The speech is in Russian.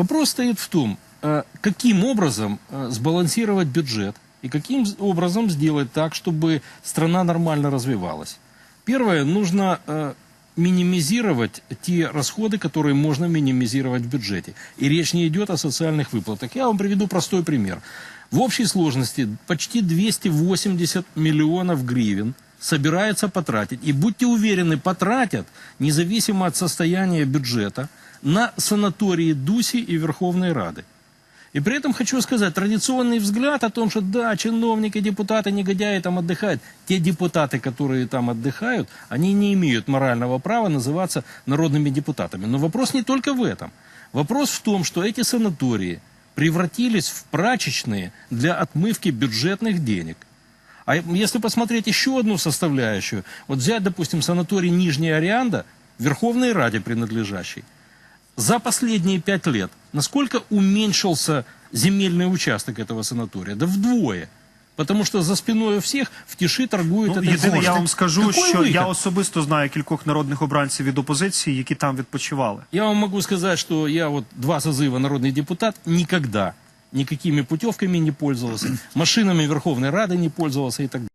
Вопрос стоит в том, э, каким образом э, сбалансировать бюджет и каким образом сделать так, чтобы страна нормально развивалась. Первое, нужно э, минимизировать те расходы, которые можно минимизировать в бюджете. И речь не идет о социальных выплатах. Я вам приведу простой пример. В общей сложности почти 280 миллионов гривен собирается потратить. И будьте уверены, потратят, независимо от состояния бюджета, на санатории Дуси и Верховной Рады. И при этом хочу сказать, традиционный взгляд о том, что да, чиновники, депутаты, негодяи там отдыхают. Те депутаты, которые там отдыхают, они не имеют морального права называться народными депутатами. Но вопрос не только в этом. Вопрос в том, что эти санатории превратились в прачечные для отмывки бюджетных денег. А если посмотреть еще одну составляющую, вот взять, допустим, санаторий Нижняя Орианда, Верховной Раде принадлежащий, за последние пять лет насколько уменьшился земельный участок этого санатория? Да вдвое. Потому что за спиной у всех в тиши торгуют Ну, этой єдине, я землей. вам скажу, Какой що выход? я особисто знаю кількох народних обранців від опозиції, які там відпочивали. Я вам могу сказать, что я вот два созыва народный депутат никогда никакими путевками не пользовался, машинами Верховной Рады не пользовался и так далее.